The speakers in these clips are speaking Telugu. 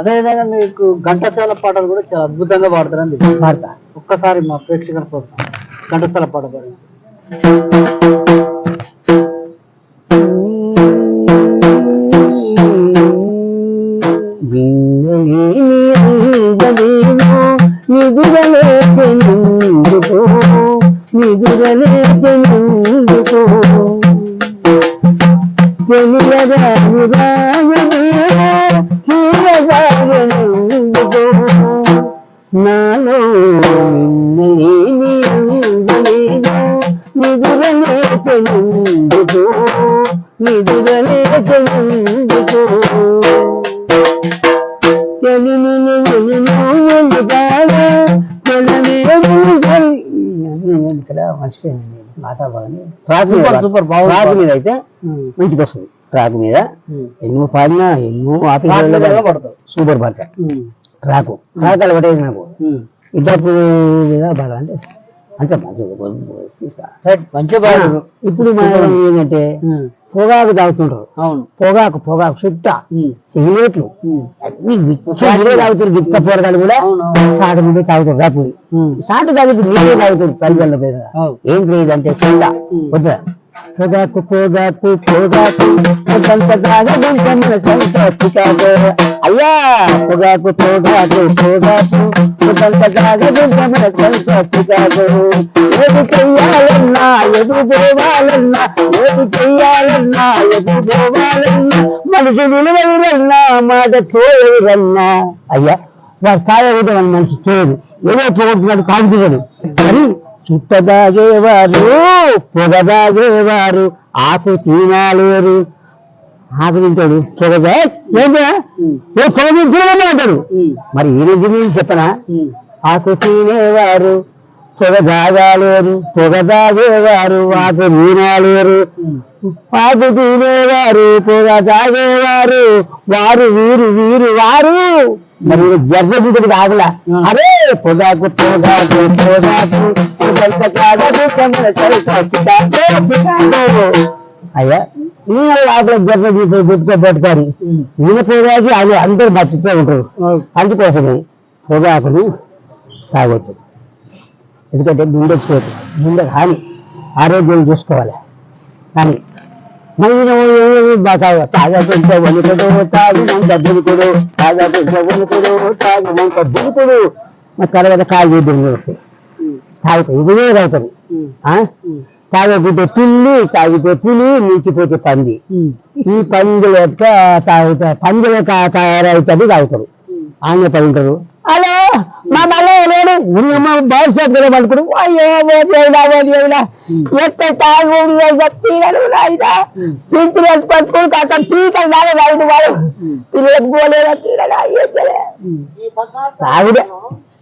అదేవిధంగా మీకు ఘంటసాల పాటలు కూడా చాలా అద్భుతంగా పాడతారని తెలుసు. పాడతా ఒక్కసారి మా ప్రేక్షకుల కోసం ఘంటసాల పాట పాడండి నాలో ఇక్కడ మర్చిపోయింది ట్రాక్ మీద సూపర్. ట్రాక్ మీద అయితే మంచిగా వస్తుంది ట్రాక్ మీద. ఎన్నో పాడినా ఎన్నో ఆఫీస్ సూపర్ పాడతా ఉమ్, ట్రాక్ ట్రాక్ అలవాటైంది నాకు. ఇద్దరు బాగా అంటే అంతే ఇప్పుడు మనం ఏంటంటే పొగాకు తాగుతుంటారు. అవును. పొగాకు పొగాకు చుట్ట సిగరెట్లు అన్ని తాగుతారు గిత్త పోరగాలు కూడా. సాటు మీద తాగుతారు ఉమ్, సాటు తాగుతూ నీళ్ళే తాగుతారు పల్లెల మీద అవును. ఏం అంటే కింద. వద్దా పొగాకు పొగాకు పొగాకు కొంత తాగదంత మన సొంత అయ్యా! పొగాకు పొగాకు పొగాకు కొంత తాగదంత మన సొంత ఏది చెయ్యాలన్నా ఎదు పోవాలన్నా ఏది చెయ్యాలన్నా ఎదు పోవాలన్నా మనిషి విలువలన్నా మాట చేయరన్నా అయ్యా వాడు స్థాయి మన మనిషి చేయదు ఏదో పోగొట్టున్నాడు కాగుతున్నాడు కానీ చుట్ట దాగేవారు పొగ దాగేవారు ఆకు తినాలేరు. ఆకు తింటాడు పొగ దా- ఏంటా? ఏ పొగ అంటాడు. మరి ఈ గురించి చెప్పనా. ఆకు తినేవారు పొగ దాగాలేరు పొగ దాగేవారు ఆకు తినాలేరు ఆకు తినేవారు పొగ తాగేవారు వారు వీరు వీరు వారు. మరి జర్గబుద్ధుడు కాదులా? అరే పొగాకు పొగాకు పొగాకు అయ్యా ఈయన లోపల జర్గబుద్ధుడు పెట్టుకోబెడతారు ఉమ్. ఈయన పొగాకి అది అందరూ బతుకుతూ ఉంటారు. అందుకోసమే పొగాకుని తాగొద్దు. ఎందుకంటే గుండె చోటు గుండె హాని ఆరోగ్యం చూసుకోవాలి. కానీ మరి తాగకుంటే వణుకుడు తాగినంత దురుకుడు తాగకుంటే వణుకుడు తాగినంత దురుకుడు తర్వాత కాలు చేతులు వస్తాయి ఉమ్, తాగుతాయి ఇదిగే తాగుతారు ఉమ్, పిల్లి తాగితే పులి నీచిపోతే పంది. ఈ పందుల యొక్క తాగుతా పందుల యొక్క తయారవుతుంది తాగుతారు. ఆమె పడి హలో మా మళ్ళీ లేడు ఉన్నమ్మ భవిష్యత్తులో పడుకుడు అయ్యో ఓ దేవుడా దేవుడా ఎట్ట తాగుడు తీరడు రాయిదా వచ్చి పట్టుకుని పీకలు దాని రాయుడు వాడు. పిల్లలకు పోలేదా తీరడా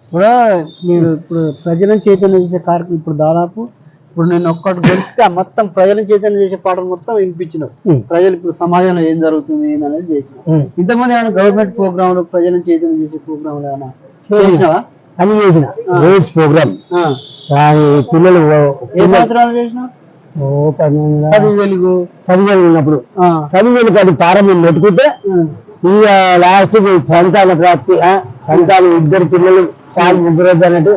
ఇప్పుడు మీరు ఇప్పుడు ప్రజలను చైతన్యం చేసే కార్యక్రమం ఇప్పుడు దాదాపు ఇప్పుడు నేను ఒక్కటి గెలిస్తే మొత్తం ప్రజలను చైతన్యం చేసే పాటలు మొత్తం వినిపించినావు. ఉమ్. ప్రజలు ఇప్పుడు సమాజంలో ఏం జరుగుతుంది ఏందనేది చేసినావు. ఉమ్. ఇంతమంది ఏమైనా గవర్నమెంట్ ప్రోగ్రాంలు ప్రజలను చైతన్యం చేసే ప్రోగ్రాంలు ఏమైనా చేసినావా? అని చేసిన. ప్రోగ్రామ్ పిల్లలు ఏ సంవత్సరాలు చేసినావు? ఓ పన్నెండు చదువు వెలుగు. పదివేలు ఉన్నప్పుడు. ఆ. పదివేలు కాదు ప్రారంభం పెట్టుకుంటే. ఇక లాస్ట్ సంతాన ప్రాప్తి సంతానం ఇద్దరు పిల్లలు చాలు ముగ్గురు వద్దు అన్నట్టు.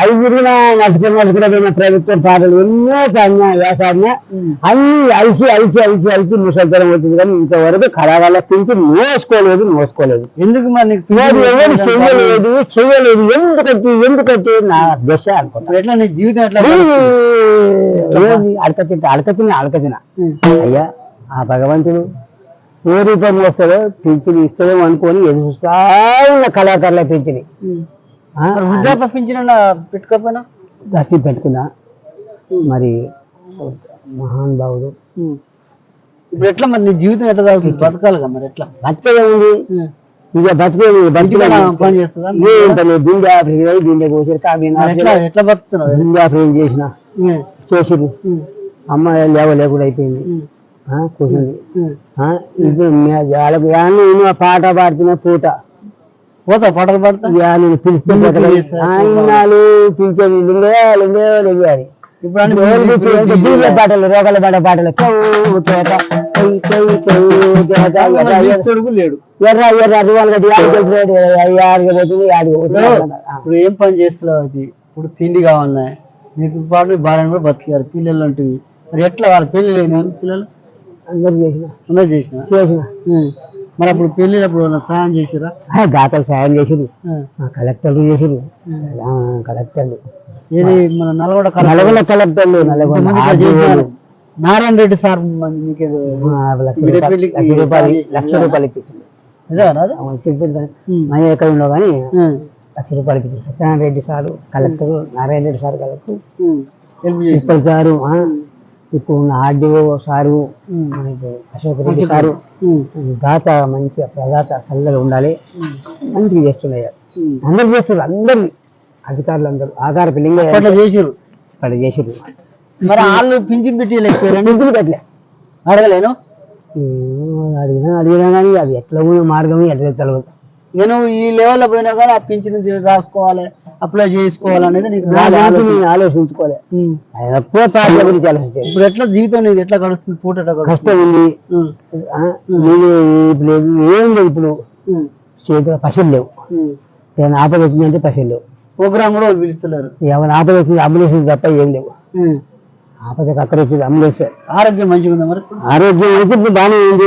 అవి తిరిగిన నడుచుకుని నడుచుకున్న ప్రభుత్వ పాటలు ఎన్నో సాధన ఉమ్. అన్ని అలిసి అలిసి అలిసి అలిసి ముసలితనం అవుతుంది కానీ ఇంతవరకు కళాగాల పెంచి మోసుకోలేదు మోసుకోలేదు ఎందుకు మరి ఎవరు చెయ్యలేదు చెయ్యలేదు ఎందుకంటే ఎందుకంటే నా దశ అనుకుంటా. ఎట్లా నీ జీవితం ఎట్లా అడకతింట అడకతిన అడకతిన ఉమ్. అయ్యా ఆ భగవంతుడు ఏ రూపంలో వస్తాడో పెంచిని ఇస్తాడో అనుకొని ఎదురు ఉన్న కళాకారుల పెంచిని వృద్ధాప్య పింఛన్ పెట్టుకోకపోయినా? దక్కి పెట్టుకున్నా. మరి మహాన్ ఉమ్. ఇప్పుడు ఎట్లా మరి నీ జీవితం ఎట్లా సాగుతుంది? బతకాలిగా మరి ఎట్లా? బతికేదే ఉంది. ఇక ఇంటికాడ బతికే పని చేస్తుందా? బిందె కోసారు కాబీన్ మరి ఎట్లా ఎట్లా బతుకుతున్నావు? బిందె ఆఫ్రిక్ చేసిన. చేసిరు. అమ్మ లేవ లేకుండా అయిపోయింది. కూర్చుంది. మే- వాళ్ళకి పాట పాడుతున్న పూట. పోతా పాటలు పాడతా. నేను పిలిస్తే? ఆయనాలు పిలిచేది అని. ఇప్పుడు పాటలు రోగల పాట పాటలు. లేడు. ఎర్ర ఎర్ర రివాల్ కట్టి ఆడికి పోతుంది ఆడికి ఇప్పుడు పోతుంది ఇప్పుడు ఏం పని చేస్తున్నావు అది? ఇప్పుడు తిండి కావాలన్నా. నీకు పాటు భార్యను కూడా బతికారు పిల్లలు అంటివి. మరి ఎట్లా వాళ్ళ పెళ్ళి లేని పిల్లలు? అందరు చేసిన. ఉన్నది చేసిన? చేసిన. మరి అప్పుడు పెళ్ళినప్పుడు సాయం చేసిరా దాతలు సాయం చేసిరు కలెక్టర్లు చేసిరు కలెక్టర్లు. ఏది మన నల్గొండ నల్గొండ కలెక్టర్లు నల్గొండ. నారాయణ రెడ్డి సార్ ఆ, లక్ష రూపాయలు ఇప్పించింది. మా ఎక్కడ ఉండవు కానీ లక్ష రూపాయలు ఇప్పించింది. Satyanarayana Reddy sir collector Narayana Reddy sir collector. Sir ఆ, ఇప్పుడు ఉన్న ఆర్డీఓ సారు మనకి అశోక్ రెడ్డి సారు దాత మంచిగా ప్రదాత చల్లగా ఉండాలి. మంచిగా చేస్తున్నాయి. అందరు చేస్తున్నారు. అందరు అధికారులు అందరూ. ఆధార పిల్లింగ్ చేసిరు అక్కడ చేసిరు మరి వాళ్ళు పింఛన్ పెట్టి ఎందుకు అట్లే అడగలేను? అడిగినా అడిగినా కానీ అది ఎట్లా ఉన్న మార్గం ఎట్లా తెలియదు నేను ఈ లెవెల్లో పోయినా కానీ ఆ పింఛన్ రాసుకోవాలి అప్లై చేసుకోవాలి అనేది నీకు. నేను ఆలోచించాను ఇప్పుడు ఎట్లా జీవితం ఎట్లా గడుస్తుంది? పూట కష్టం ఉంది. ఇప్పుడు ఏం లేదు ఇప్పుడు. చేతిలో పశువులు లేవు. ఉమ్. ఏమైనా ఆపద వచ్చిందంటే పశువులు లేవు. ప్రోగ్రామ్ కూడా వాళ్ళు పిలుస్తున్నారు. ఏమైనా ఆపద వచ్చింది? అంబులెన్స్ తప్ప ఏం లేవు. ఆపదకి అక్కడ వచ్చింది అంబులెన్స్. ఆరోగ్యం మంచిగా ఉందా మరి? ఆరోగ్యం అయితే బాగానే ఉంది.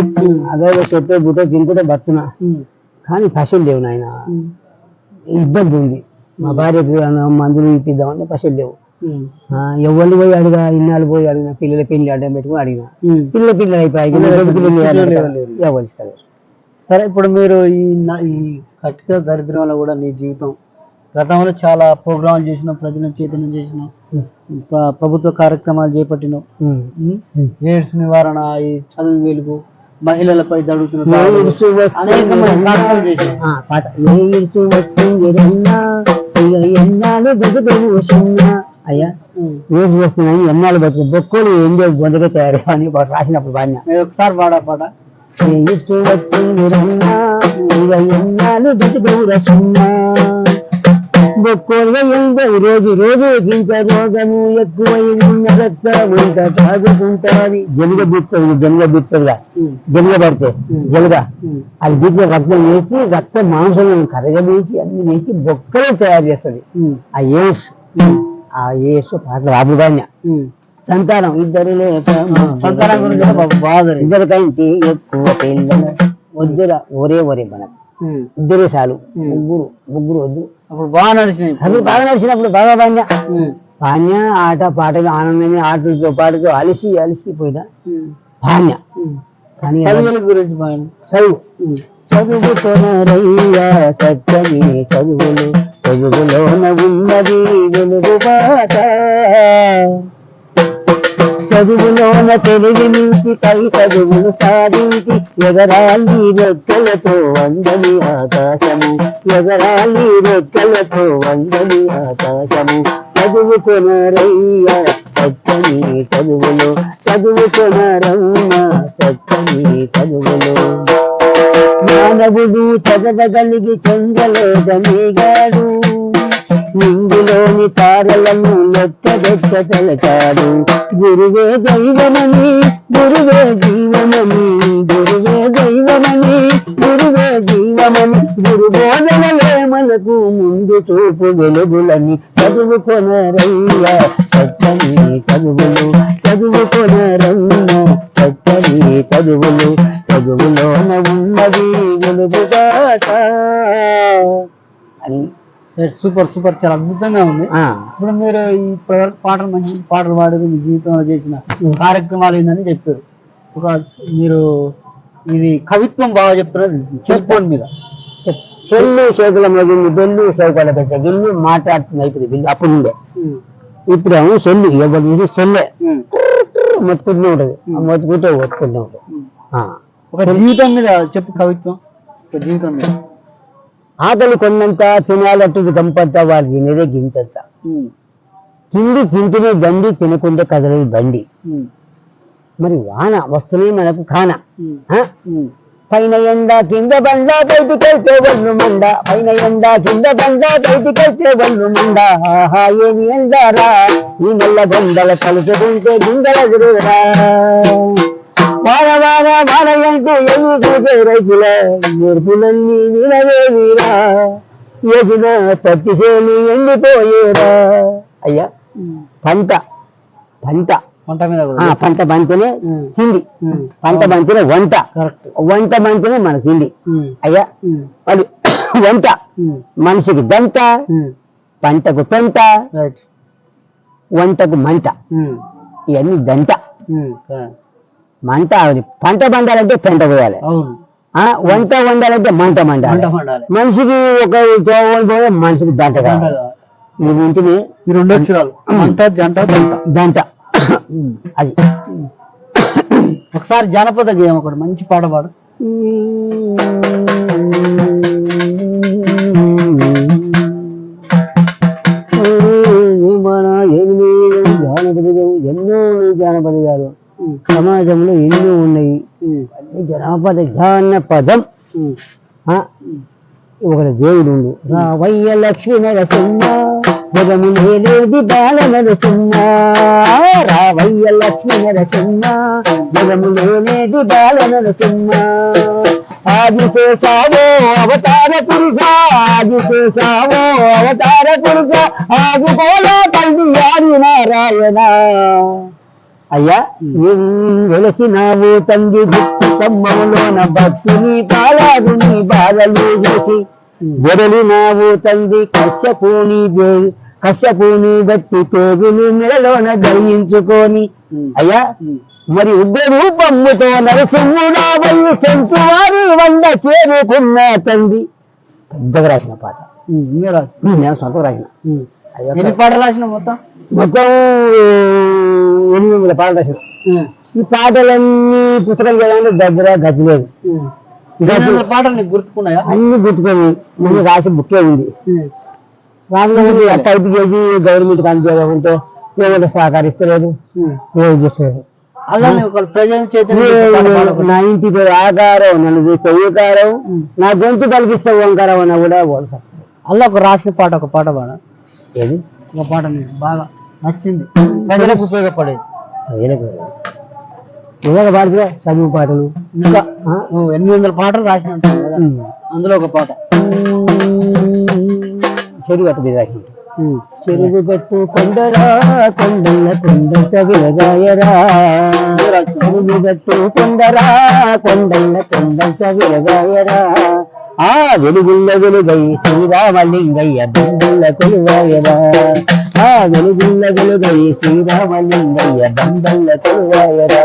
అదే చెప్పే బుట్ట తింటుంటే బతున్నా. కానీ పశువులు లేవు నాయన. ఇబ్బంది ఉంది. మా భార్యకు మందులు ఇప్పిద్దామంటే పశువులు లేవు. ఎవరిని పోయి అడిగా ఇన్నాళ్ళు పోయి అడిగిన పిల్లల పెళ్ళి అడ్డం పెట్టుకుని అడిగిన. పిల్లల పిల్లలు అయిపోయాయి ఎవరు ఇస్తారు? సరే ఇప్పుడు మీరు ఈ ఈ కట్టిక దరిద్రంలో కూడా నీ జీవితం గతంలో చాలా ప్రోగ్రాంలు చేసినావు ప్రజలను చైతన్యం చేసినావు ప్ర- ప్రభుత్వ కార్యక్రమాలు. ఉమ్. ఎయిడ్స్ నివారణ ఈ చదువు వెలుగు మహిళలపై జరుగుతున్న ఏ దాడులు, ఇరుసు వస్తుంది అనేకమైన కార్యక్రమాలు చేసినావు ఆ, పాట ఏ ఇరుసు వస్తుంది రన్నా ఇక ఎన్నాళ్ళు బతుకులు వస్తున్నా అయ్యా ఉమ్. ఏసు వస్తున్నాయి ఎన్నాళ్ళు బతుకు బొక్కలు ఎంజో బొందగా తయారు అని వాడు రాసినప్పుడు బాగా నేను ఒకసారి పాడా పాట ఏ ఇరుసు వస్తుంది రన్నా ఇక ఎన్నాళ్ళు బతుకులు వస్తున్నా ఎందో రోజు రోజు ఇంత రోగము ఎక్కువై రక్తం ఇంత తాగుకుంటాది జలుగ బిత్తది జలుగ బిత్తదిగా. జలుగ పడితే జలుగ. అది బిడ్డ రక్తం వేసి రక్త మాంసం కరగబేసి అన్ని వేసి బొక్కలు తయారు చేస్తుంది. ఆ ఏస్ ఆ ఏస్ పాటలు రాబుదాన్య. సంతానం ఇద్దరు లేక సంతానం గురించి. ఇద్దరు కంటే ఎక్కువ పిల్లలు వద్దురా ఒరే ఒరే మన ఉమ్. ఇద్దరే చాలు. ముగ్గురు ముగ్గురు వద్దు అప్పుడు బాగా నడిచినాయి. అది బాగా నడిచినప్పుడు బాగా బాగా. పాన్య ఆట పాటలు ఆనందమే ఆటలతో పాటతో అలిసి అలిసిపోయినా. పాన్య ఉమ్. కానీ గురించి చదువు. చక్కని చదువులు. చదువులోన ఉన్నది వెలుగు బాట చదువులోన తెలివి నింపి కై చదువులు సాధించి ఎగరాలి రెక్కలతో వందని ఆకాశము. ఎగరాలి రెక్కలతో వందని ఆకాశము. చదువుకున్నారయ్యా చక్కని చదువులు. చదువుకొనరమ్మా చక్కని చదువులు. మానవుడు చదవగలిగి చెందలేదనిగాడు. నింగిలోని తారలను లెక్కదెక్క తలచాడు గురువే దైవమని గురువే జీవమని గురువే దైవమని గురువే జీవమని గురు బోధనలే మనకు ముందు చూపు వెలుగులని చదువుకొనరయ్యా చక్కని చదువులు చదువుకొనరయ్యా చక్కని చదువులు చదువులోన ఉన్నది వెలుగుబాట అని సూపర్ సూపర్. చాలా అద్భుతంగా ఉంది. ఆ, ఇప్పుడు మీరు ఈ పాటలు మంచి పాటలు పాడారు మీ జీవితంలో చేసిన కార్యక్రమాలు ఏందని చెప్పారు. ఒక మీరు ఇది కవిత్వం బాగా చెప్తున్నది సెల్ ఫోన్ మీద చెల్లు చేతుల మగింది బెల్లు చౌకాల పెట్టే గిల్లు మాట్లాడుతుంది అయిపోయింది బిల్లు అప్పుడు ఉండే ఇప్పుడు ఏమో సెల్లు ఎవరి నుంచి సెల్లే. మొత్తుకుంటూ ఉంటది. మొత్తుకుంటే ఒత్తుకుంటూ ఉంటుంది ఆ. ఒక జీవితం మీద చెప్పు కవిత్వం. ఒక జీవితం మీద. ఆకలి కొన్నంత తినాలట్టు గంపంత వారు తినేదే గింతంత. తిండి తింటూనే దండి తినకుండా కదలదు బండి. మరి వాన వస్తున్నాయి మనకు కాన? పైన ఎండ కింద బండ బయటికైతే వల్లు మండ. పైన ఎండ కింద బండ బయటికైతే వల్లు మండ. ఆహా ఏమి ఎండారా? ఈ నల్ల గొండల కలుసుకుంటే గింగల వాన వాన అంటే ఎన్ని చూసే రైతుల? నేర్పులన్నీ వినవేవిరా ఎదిన పత్తి చేను ఎండిపోయేరా అయ్యా పంట పంట. పంట మీద పంట బంతినే. తిండి. పంట బంతినే వంట. కరెక్ట్. వంట బంతినే మన తిండి. అయ్యా. మరి వంట. మనిషికి దంట ఉమ్. పంటకు పెంట వంటకు మంట. ఇవన్నీ దంట. మంట అది పంట పండాలంటే పెంట పోయాలి. వంట వండాలంటే మంట మండాలి. మనిషికి ఒక పోయే మనిషికి దంట కావాలి. ఇది ఇంటిని రెండు అక్షరాలు. జంట దంట. అది. ఒకసారి జానపద గేయం ఒకటి మంచి పాట పాడు. సమాజంలో ఎన్నో ఉన్నాయి జానపద ఉమ్. ఆ, ఒకటి దేవుడు. రావయ్య లక్ష్మీ నరసింహ బాల నరసింహ రావయ్య లక్ష్మీ నరసింహ బాల నరసింహ ఆది చేసావో అవతార పురుష ఆది చేసావో అవతార పురుష ఆది పోలా తండ్రి ఆది నారాయణ అయ్యా వెలసినావు తండ్రి భక్తి కమ్మలోన భక్తుని పాలాదు నీ బాధలు చూసి వెడలినావు తండ్రి కశ్యపుని కశ్యపుని బట్టి పేగులు మెడలోన దయించుకొని. అయ్యా. మరి ఉగ్ర రూపమ్ముతో నరసింహుడావయ్యి సెంటు వారి వంద చేరుకున్న తండ్రి పెద్దగా రాసిన పాట. నేను సొంత రాసిన ఎన్ని పాటలు రాసిన మొత్తం మొత్తం ఎనిమిది వందల పాటలు ఉమ్. ఈ పాటలన్నీ పుస్తకం చదవండి దగ్గర గతి లేదు. పాటలు గుర్తుకున్నాయా? అన్ని గుర్తుకొని ముందు రాసి బుక్కే ఉంది. రాసిన టైప్ చేసి గవర్నమెంట్ అందజేయకుంటే ఏమంటే సహకరిస్తలేదు. ఏం చేస్తలేదు. అలా నువ్వు ఒక ప్రజల చైతన్యం చేసే పాట పాడు ఒకటి. నా ఇంటికి ఆకారం నన్ను చూస్తే ఈకారం. నా గొంతు కల్పిస్తే ఓంకారం అన్నా కూడా ఓడతా అలా ఒక రాసిన పాట ఒక పాట పాడ. ఏది? ఒక పాట బాగా నచ్చింది. ప్రజలకు ఉపయోగపడేది. పాడుతుగా చదువు పాటలు. ఇంకా? నువ్వు ఎనిమిది వందల పాటలు రాసిన ఉంటావు కదా. ఉమ్. అందులో ఒక పాట. చెడు కట్టు మీద రాసిన. చెరుగు గట్టు కొండరా కొండల కొండ విలగాయరా చెరుగు గట్టు కొండరా కొండల కొండ విలగాయరా ఆ వెలుగుల్ల వెలుగై శ్రీరామలింగయ్య బండుల్ల కొలువాయరా ఆ వెలుగుల్ల వెలుగై శ్రీరామలింగయ్య బండల్ల కొలువాయరా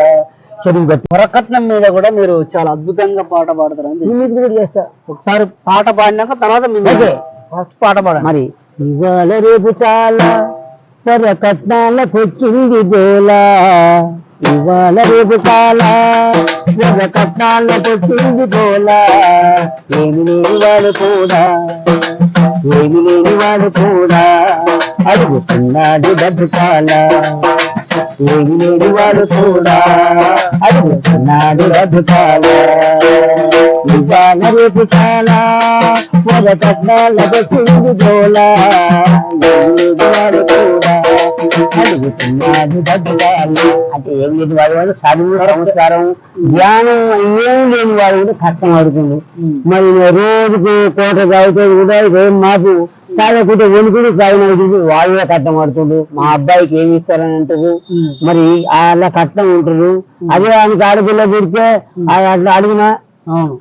గట్టు వరకట్నం మీద కూడా మీరు చాలా అద్భుతంగా పాట పాడతారు. ఇన్నిటికి కూడా చేస్తా. ఒకసారి పాట పాడినాక తర్వాత ఓకే. ఫస్ట్ పాట పాడండి. మరి ఇవాళ రేపు చాలా పర కట్నాలకు వచ్చింది గోలా ఇవాళ రేపు కాలా పర కట్నాలకు వచ్చింది గోలా? ఏమి లేని వాడు కూడా ఏమి లేని వాడు కూడా. అడుగుతున్నాడు బతుకాలా చాలా ఏమి లేని వాడు కూడా. అడుగుతున్నాడు బతుకాలా ఇవాళ రేపు కాలా ఒక కట్నాలకు వచ్చింది గోలా? ఏమి లేని వాడు కూడా. డబ్బులాలు అంటే ఏం లేని వాడు చదువు సంస్కారం జ్ఞానం ఏం లేని వాడు కూడా కష్టం అడుగుతుంది మరి రోజుకు కోట తాగితే కూడా ఏం మాకు తాగకుంటే వెనుకుడు తాగిన వాళ్ళు కూడా కట్టం ఆడుతుండ్రు మా అబ్బాయికి ఏమి ఇస్తారని అంటారు. మరి అలా కట్టం ఉంటారు అదే ఆయనకి ఆడపిల్ల పెడితే అట్లా అడిగినా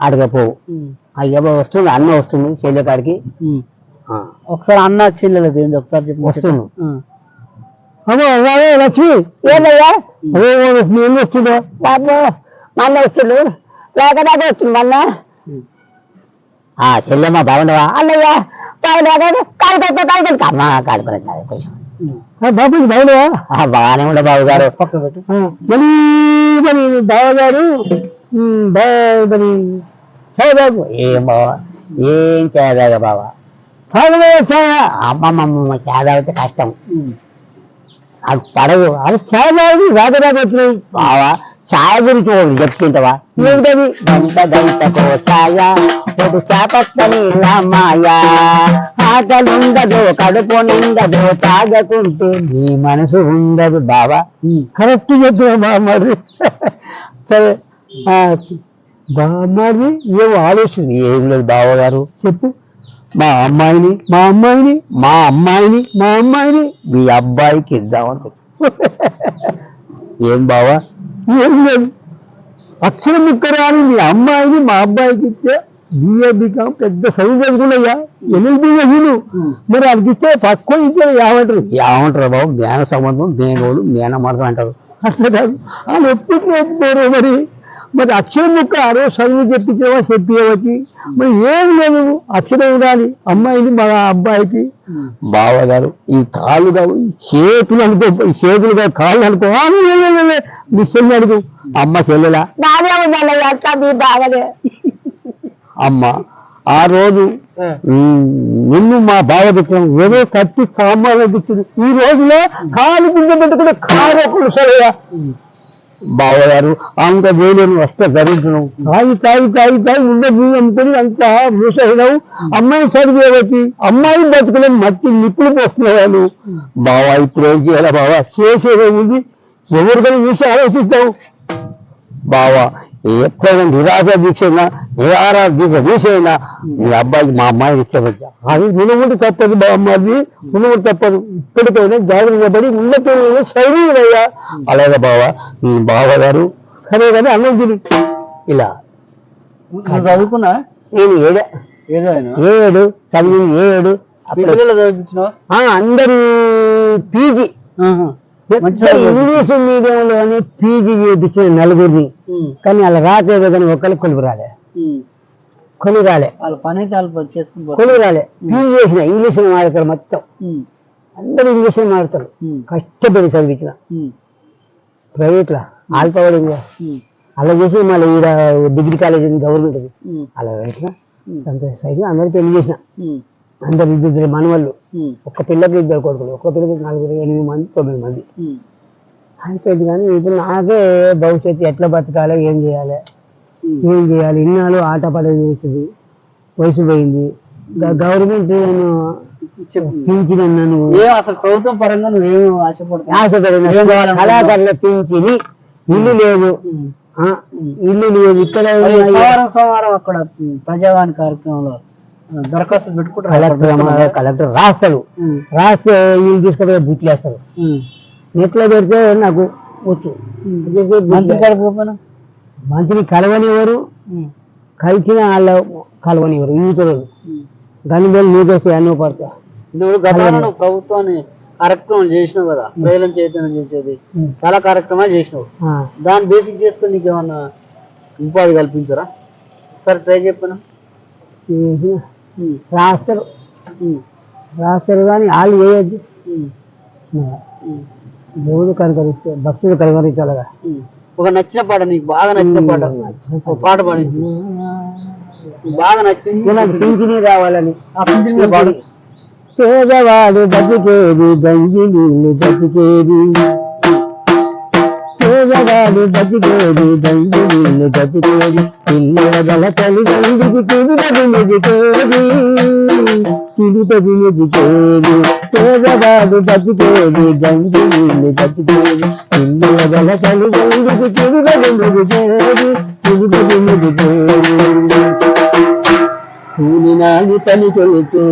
అడగపోవు. అయ్యా వస్తుంది అన్న వస్తుంది చెల్లె కాడికి ఉమ్. ఆ, ఒకసారి అన్న చెల్లెలేదు ఒకసారి వస్తున్నాను అదే లక్ష్మి. ఏమయ్యా? అదే ఏం వస్తుందో బాబు మన్న వస్తుండు లేక దాకా వచ్చింది మన్న చెల్లెమ్మ బాగుండవా? అన్నయ్య బాగుండవా? కాలు కట్ట అమ్మ కట్ట కొంచెం. బాబు బాగుండవా? బాగానే ఉండ బాబు గారు. మరి మరి బా- మరి చదవబాబు ఏం బావా? ఏం చేయదాగా బావా చేదాగితే కష్టం. అది పడవు అది చాలా రాదు రాగట్లేదు బావా ఛాయ గురించి ఒకటి చెప్తుంటావా? ఏంటది గంట గంటకో ఛాయ ఒక చేపత్తని మాయా ఆకలుండదు కడుపు నిండదు తాగకుంటే నీ మనసు ఉండదు బావా. కరెక్ట్ చెప్పిన బామ్మది సరే బామ్మది ఏం ఆలోచన? ఏం లేదు బావగారు. చెప్పు. మా అమ్మాయిని మా అమ్మాయిని మా అమ్మాయిని మా అమ్మాయిని మీ అబ్బాయికి ఇద్దామను ఏం బావా? ఏం లేదు. అక్షరం ముక్కరాని మీ అమ్మాయిని మా అబ్బాయికి ఇస్తే బిఏ పెద్ద చదువు చదువుకున్నాయా ఎల్ఎల్బీ చదువులు. మరి వాళ్ళకి ఇస్తే తక్కువ ఇస్తే ఏమంటారు? ఏమంటారు బాబు? జ్ఞాన సంబంధం మేనోడు మేనమరదం అంటారు. అట్లా కాదు. వాళ్ళు ఎప్పుడు నేర్పుతారు మరి? మరి అక్షరం ముక్క ఆరో చదువు చెప్పించేవా చెప్పేవచ్చి మరి ఏం లేదు అక్షరం ఉండాలి అమ్మాయిని మా అబ్బాయికి. బావగారు ఈ కాళ్ళు కావు ఈ చేతులు అనుకో ఈ చేతులు కావు కాళ్ళు అనుకో ఆ. మీ చెల్లి అడుగు. అమ్మ చెల్లెలా? అమ్మ ఆ రోజు నిన్ను మా బావ తెచ్చాం ఏదో కత్తి సామాన్లు ఈ రోజులో కాలు కింద పెట్టుకుంటే కారు ఒకడు సరయ్యా బావగారు అంత వేలేను వస్త ధరించడం తాగి తాగి తాగి తాగి ఉండ భూమి అమ్ముకొని అంత మూసైనావు అమ్మాయి చదివేవచ్చి అమ్మాయి బతుకులే మట్టి నిప్పులు పోస్తున్నాను బావా ఇప్పుడు ఏం చేయాలా బావా? చేసేదేముంది ఎవరికైనా చూసి ఆలోచిస్తావు. బావా ఎప్పుడైనా నిరాశ దీక్ష అయినా నిరారా దీక్ష తీసైనా మీ అబ్బాయికి మా అమ్మాయికి ఇచ్చేవచ్చా అది మునుగుడు తప్పదు బామ్మది మునుగుడు తప్పదు. ఇప్పటికైనా జాగ్రత్త పడి ఉన్నతమైన శైలియ్యా అలాగే బావా మీ బావగారు సరే కానీ అన్నం తిని. ఇలా. చదువుకున్నా? నేను ఏడే. ఏడు చదివింది ఏడు. అందరూ పీజీ. చదువు. ఇంగ్లీష్ మీడియంలోనే పీజీ చేయించిన నలుగురిని. ఉమ్, కానీ అలా రాలేదు కానీ ఒకరికి కొలువు రాలే ఉమ్. కొలువు రాలే వాళ్ళ పని. కొలువు రాలే పీజీ చేసిన ఇంగ్లీష్ మాడతారు మొత్తం. అందరూ ఇంగ్లీష్ మాడతారు కష్టపడి చదివించిన. ప్రైవేట్లా. ఆల్పవడి అలా చేసి మళ్ళీ ఈడ డిగ్రీ కాలేజ్ గవర్నమెంట్ అలా ఉమ్, సంతోషం. అందరూ పెళ్ళి చేసిన. అందరు ఇద్దరు మనవాళ్ళు ఒక్క పిల్లకి ఇద్దరు కొడుకులు ఒక్క పిల్లకి నలుగురు ఎనిమిది మంది తొమ్మిది మంది. అయిపోయింది కానీ ఇప్పుడు నాకే భవిష్యత్తు ఎట్లా బతకాలి ఏం చేయాలి. ఏం చేయాలి? ఇన్నాళ్ళు ఆట పడేది అవుతుంది వయసు పోయింది. గవర్నమెంట్ నేను పింఛన్ అన్నాను అసలు ప్రభుత్వం పరంగా నువ్వేం ఆశపడుతున్నావు? కళాకారుల పింఛని ఇల్లు లేదు. ఇల్లు లేదు. ఇక్కడ. సోమవారం సోమవారం అక్కడ ప్రజావాణి కార్యక్రమంలో దరఖాస్తు పెట్టుకుంటారు? కలెక్టర్ కలెక్టర్ రాస్తాడు. రాస్తే వీళ్ళు తీసుకుపోయి బుట్లేస్తారు ఉమ్, నెట్లో పెడితే నాకు వచ్చు. మంత్రి బుట్లే- కడుపున మంత్రి కలవనివ్వరు. కలిసిన వాళ్ళ కలవనివ్వరు. యూతులు గనిబెల్ నీకు వస్తే అన్నో పడతా నువ్వు గతంలో నువ్వు ప్రభుత్వాన్ని కార్యక్రమాలు చేసినావు కదా? ప్రజలను చైతన్యం చేసేది. చాలా కార్యక్రమాలు చేసినావు. దాన్ని బేసిక్ చేసుకుని నీకు ఏమన్నా ఉపాధి కల్పించరా? సరే ట్రై చెప్పాను? చేసి రాస్తారు. రాస్తారు కానీ వాళ్ళు చేయొద్దు. దేవుడు కనుకరిస్తే భక్తుడు కనుకరించాలగా. ఒక నచ్చిన పాట నీకు బాగా నచ్చిన పాట. ఒక పాట పాడి. బాగా నచ్చింది. పింఛని రావాలని. ఆ పింఛన్ పాడు. పేదవాడు బతికేది గంజి నీళ్ళు బతికేది. పేదవాడు బతికేది దండి నిన్ను బతికేది పిల్లల తల్లి తల్లిదండ్రికి తిరుపతి మెదికేది తిరుపతి మెదికేది పేదవాడు బతికేది దండి నిన్ను బతికేది పిల్లల తల్లి తల్లిదండ్రికి తిరుపతి మెదికేది తిరుపతి మెదికేది కూలి నాని తని కొడుతూ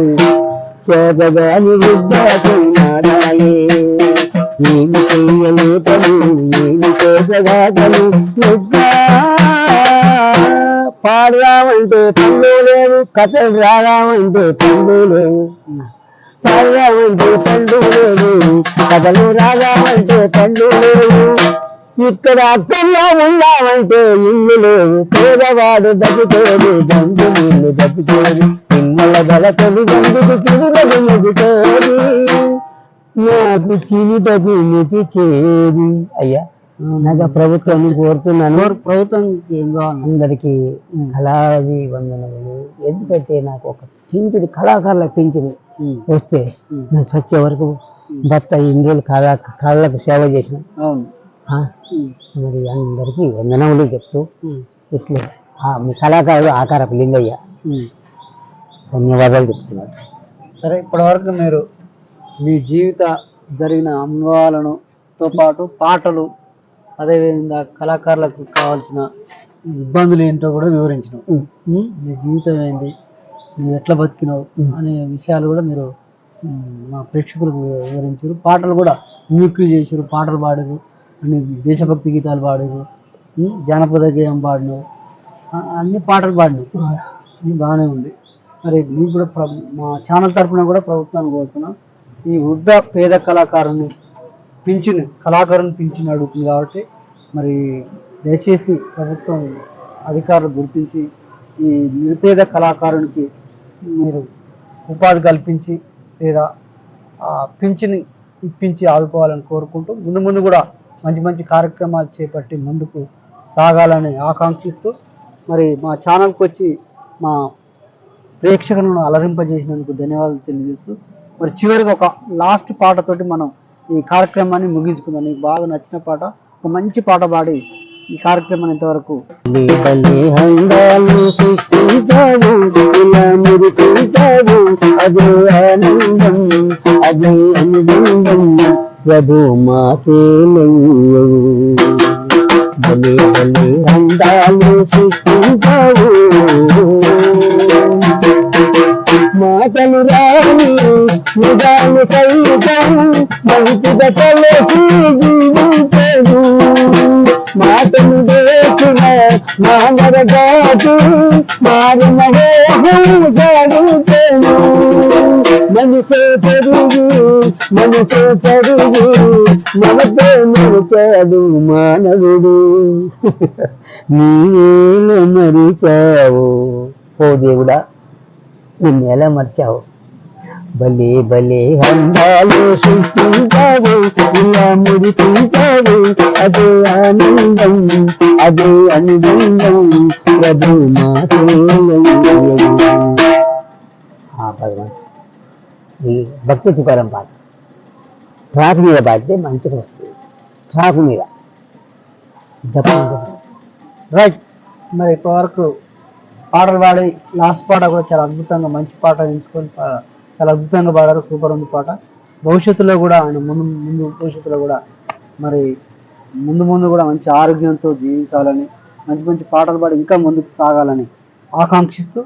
చేతగాని వృద్ధాకున్నాడాయే ఏమి చెయ్యలేతను ఏమి చేతగాగను పాడదామంటే పండు లేవు కథలు రాదామంటే పండు లేవు. పాడదామంటే పండు లేవు కథలు రాదామంటే పండు లేవు. ఇక్కడ అర్థంలో ఉన్నామంటే ఇల్లు లేవు పేదవాడు బతికేది దండు నీళ్ళు బతికేది పిల్లల బలతలు దండుకు చిరుగది నాకు అయ్యా నాకు ప్రభుత్వాన్ని కోరుతున్నాను. ప్రభుత్వానికి ఏం కావాలి అందరికీ కళాది వందనములు. ఎందుకంటే నాకు ఒక పింఛని కళాకారులకు పింఛని వస్తే నేను సత్య వరకు భర్త ఇన్ని రోజులు కళా కళలకు సేవ చేసిన. మరి అందరికీ వందనములు చెప్తూ ఇట్లు. మీ కళాకారుడు ఆకారపు లింగయ్య. ధన్యవాదాలు చెప్తున్నాడు సరే ఇప్పటివరకు మీరు మీ జీవిత జరిగిన అనుభవాలను తో పాటు పాటలు అదేవిధంగా కళాకారులకు కావాల్సిన ఇబ్బందులు ఏంటో కూడా వివరించినావు నీ జీవితం ఏంది? నువ్వు ఎట్లా బతికినావు? అనే విషయాలు కూడా మీరు మా ప్రేక్షకులకు వివరించారు. పాటలు కూడా మ్యూక్లు చేసారు పాటలు పాడారు. అన్ని దేశభక్తి గీతాలు పాడారు. జానపద గేయం పాడినావు. అన్ని పాటలు పాడినావు. బాగానే ఉంది. మరి మీకు కూడా మా ఛానల్ తరఫున కూడా ప్రభుత్వాన్ని కోరుతున్నాం. ఈ వృద్ధ పేద కళాకారుని పింఛను కళాకారుని పింఛను అడుగుతుంది కాబట్టి మరి దయచేసి ప్రభుత్వం అధికారులు గుర్తించి ఈ నిరుపేద కళాకారునికి మీరు ఉపాధి కల్పించి లేదా పింఛని ఇప్పించి ఆదుకోవాలని కోరుకుంటూ ముందు ముందు కూడా మంచి మంచి కార్యక్రమాలు చేపట్టి ముందుకు సాగాలని ఆకాంక్షిస్తూ మరి మా ఛానల్కి వచ్చి మా ప్రేక్షకులను అలరింపజేసినందుకు ధన్యవాదాలు తెలియజేస్తూ మరి చివరికి ఒక లాస్ట్ పాటతోటి మనం ఈ కార్యక్రమాన్ని ముగించుకుందాం. నీకు బాగా నచ్చిన పాట ఒక మంచి పాట పాడి ఈ కార్యక్రమం ఇంతవరకు బలి నిజాన్ని సైతం మంచిగా కలిసి జీవించదు మాటలు వేసిన మామరగాటు మారిన మోహం జాడుతాను మనసే పెరుగు మనసే పెరుగు మనసే మరిచాడు మానవుడు. నీవేల మరిచావు. ఓ దేవుడా నిన్ను ఎలా మర్చావు? భలే భలే అందాలు సృష్టించావు ఇలా మురిపించావు అదే ఆనందం అదే అనుబంధం ప్రభు భగవాన్. ఈ భక్తి తుకారం పాట. ట్రాక్ మీద పాడితే మంచిగా వస్తుంది. ట్రాక్ మీద. రైట్. మరి ఇప్పటివరకు పాటలు పాడి లాస్ట్ పాట కూడా చాలా అద్భుతంగా మంచి పాట ఎంచుకొని పా- చాలా అద్భుతంగా పాడారు సూపర్ ఉంది పాట. భవిష్యత్తులో కూడా ఆయన ముందు ముందు భవిష్యత్తులో కూడా మరి ముందు ముందు కూడా మంచి ఆరోగ్యంతో జీవించాలని మంచి మంచి పాటలు పాడి ఇంకా ముందుకు సాగాలని ఆకాంక్షిస్తూ